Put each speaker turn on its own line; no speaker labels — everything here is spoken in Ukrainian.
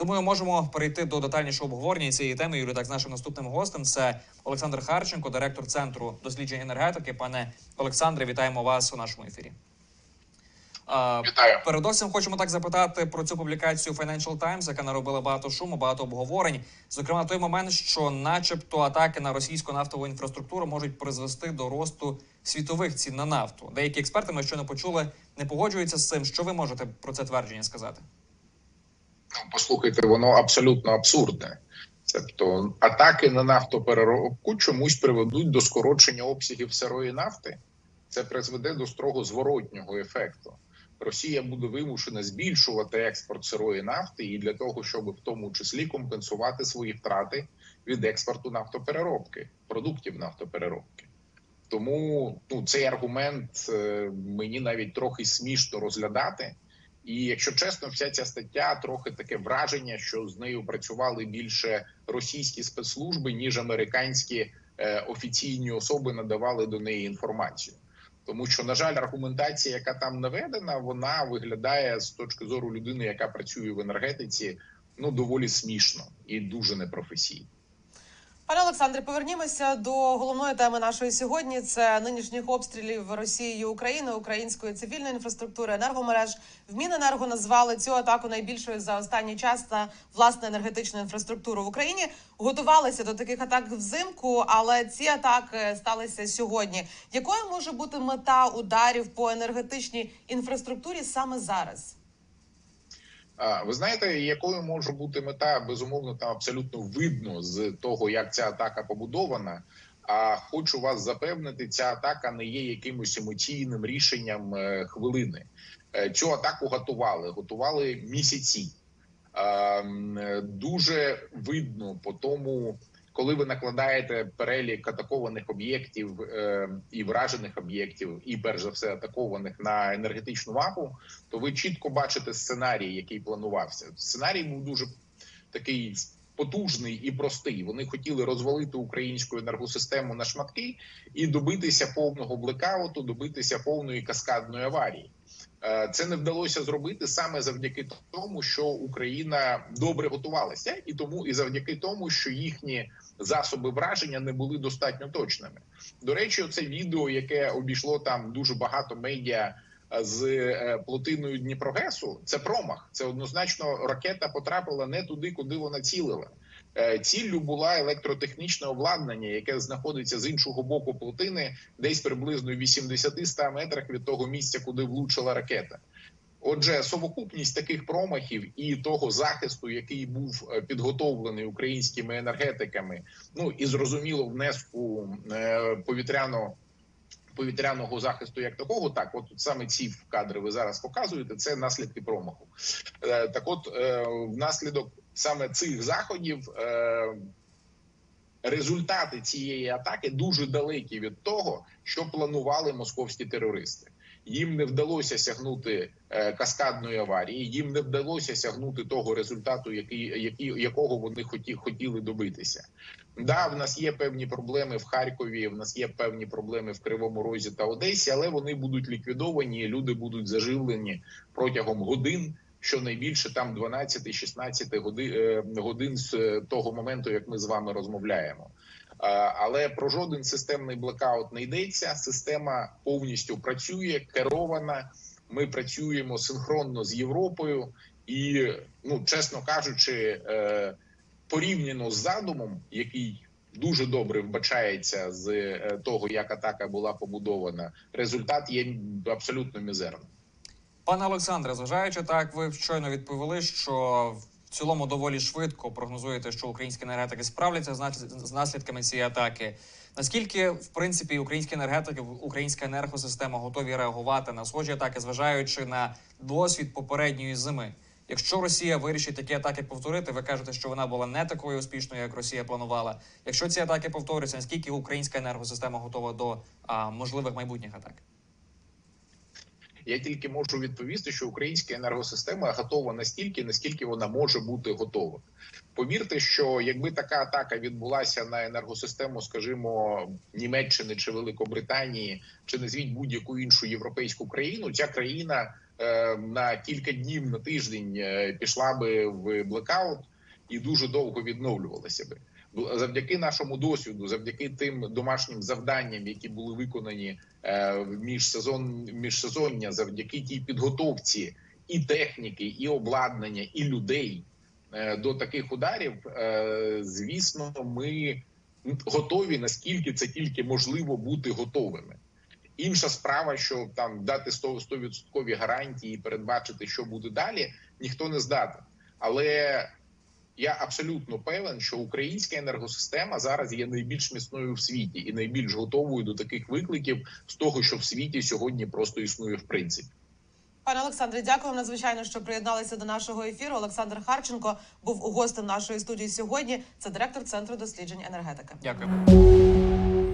Думаю, можемо перейти до детальнішого обговорення цієї теми. Юрій, так з нашим наступним гостем це Олександр Харченко, директор центру досліджень енергетики. Пане Олександре, вітаємо вас у нашому ефірі.
Вітаю.
Передовсім хочемо так запитати про цю публікацію Financial Times, яка наробила багато шуму, багато обговорень. Зокрема, той момент, що, начебто, атаки на російську нафтову інфраструктуру можуть призвести до росту світових цін на нафту. Деякі експерти, ми щойно почули, не погоджуються з цим. Що ви можете про це твердження сказати?
Ну, Послухайте, воно абсолютно абсурдне. Тобто атаки на нафтопереробку чомусь приведуть до скорочення обсягів сирої нафти. Це призведе до строго зворотнього ефекту. Росія буде вимушена збільшувати експорт сирої нафти і для того, щоб в тому числі компенсувати свої втрати від експорту нафтопереробки, продуктів нафтопереробки. Тому ну, цей аргумент е, мені навіть трохи смішно розглядати. І якщо чесно, вся ця стаття трохи таке враження, що з нею працювали більше російські спецслужби ніж американські е, офіційні особи надавали до неї інформацію. Тому що, на жаль, аргументація, яка там наведена, вона виглядає з точки зору людини, яка працює в енергетиці, ну доволі смішно і дуже непрофесійно.
Пане Олександре, повернімося до головної теми нашої сьогодні. Це нинішніх обстрілів Росією України, української цивільної інфраструктури, енергомереж. В Міненерго назвали цю атаку найбільшою за останній час на власне енергетичну інфраструктуру в Україні. Готувалися до таких атак взимку, але ці атаки сталися сьогодні. Якою може бути мета ударів по енергетичній інфраструктурі саме зараз?
Ви знаєте, якою може бути мета? Безумовно, там абсолютно видно з того, як ця атака побудована. А хочу вас запевнити, ця атака не є якимось емоційним рішенням е, хвилини. Е, Цю атаку готували, готували місяці. Е, м, е, Дуже видно по тому, коли ви накладаєте перелік атакованих об'єктів е, і вражених об'єктів, і перш за все атакованих на енергетичну мапу, то ви чітко бачите сценарій, який планувався. Сценарій був дуже такий потужний і простий. Вони хотіли розвалити українську енергосистему на шматки і добитися повного блекауту, добитися повної каскадної аварії. Е, Це не вдалося зробити саме завдяки тому, що Україна добре готувалася, і тому і завдяки тому, що їхні засоби враження не були достатньо точними. До речі, це відео, яке обійшло там дуже багато медіа з е, плотиною Дніпрогесу, це промах. Це однозначно ракета потрапила не туди, куди вона цілила. Е, Ціллю була електротехнічне обладнання, яке знаходиться з іншого боку плотини, десь приблизно в 80-100 метрах від того місця, куди влучила ракета. Отже, совокупність таких промахів і того захисту, який був е, підготовлений українськими енергетиками, ну і зрозуміло, внеску повітряно. Повітряного захисту як такого, так от саме ці кадри ви зараз показуєте. Це наслідки промаху. Е, Так, от е, внаслідок саме цих заходів е, результати цієї атаки дуже далекі від того, що планували московські терористи. Їм не вдалося сягнути е, каскадної аварії, їм не вдалося сягнути того результату, який, який якого вони хоті, хотіли добитися. Да, в нас є певні проблеми в Харкові. В нас є певні проблеми в Кривому Розі та Одесі, але вони будуть ліквідовані. Люди будуть заживлені протягом годин. Щонайбільше там 12-16 годин, е, годин з того моменту, як ми з вами розмовляємо. Е, Але про жоден системний блекаут не йдеться. Система повністю працює, керована. Ми працюємо синхронно з Європою, і ну чесно кажучи, е, порівняно з задумом, який дуже добре вбачається з е, того, як атака була побудована, результат є абсолютно мізерним.
Пане Олександре, зважаючи так, ви щойно відповіли, що в цілому доволі швидко прогнозуєте, що українські енергетики справляться з наслідками цієї атаки. Наскільки, в принципі, українські енергетики, українська енергосистема готові реагувати на схожі атаки, зважаючи на досвід попередньої зими? Якщо Росія вирішить такі атаки повторити, ви кажете, що вона була не такою успішною, як Росія планувала. Якщо ці атаки повторюються, наскільки українська енергосистема готова до а, можливих майбутніх атак?
Я тільки можу відповісти, що українська енергосистема готова настільки, наскільки вона може бути готова. Повірте, що якби така атака відбулася на енергосистему, скажімо, Німеччини чи Великобританії, чи назвіть будь-яку іншу європейську країну, ця країна е, на кілька днів на тиждень е, пішла би в блекаут і дуже довго відновлювалася би. Завдяки нашому досвіду, завдяки тим домашнім завданням, які були виконані е, в міжсезон міжсезоння, завдяки тій підготовці і техніки, і обладнання, і людей е, до таких ударів, е, звісно, ми готові наскільки це тільки можливо бути готовими. Інша справа, що там дати 100% 100% гарантії і передбачити, що буде далі, ніхто не здатен. Але я абсолютно певен, що українська енергосистема зараз є найбільш міцною в світі і найбільш готовою до таких викликів з того, що в світі сьогодні просто існує в принципі.
Пане Олександре, дякую надзвичайно, що приєдналися до нашого ефіру. Олександр Харченко був гостем нашої студії сьогодні. Це директор центру досліджень енергетики.
Дякую.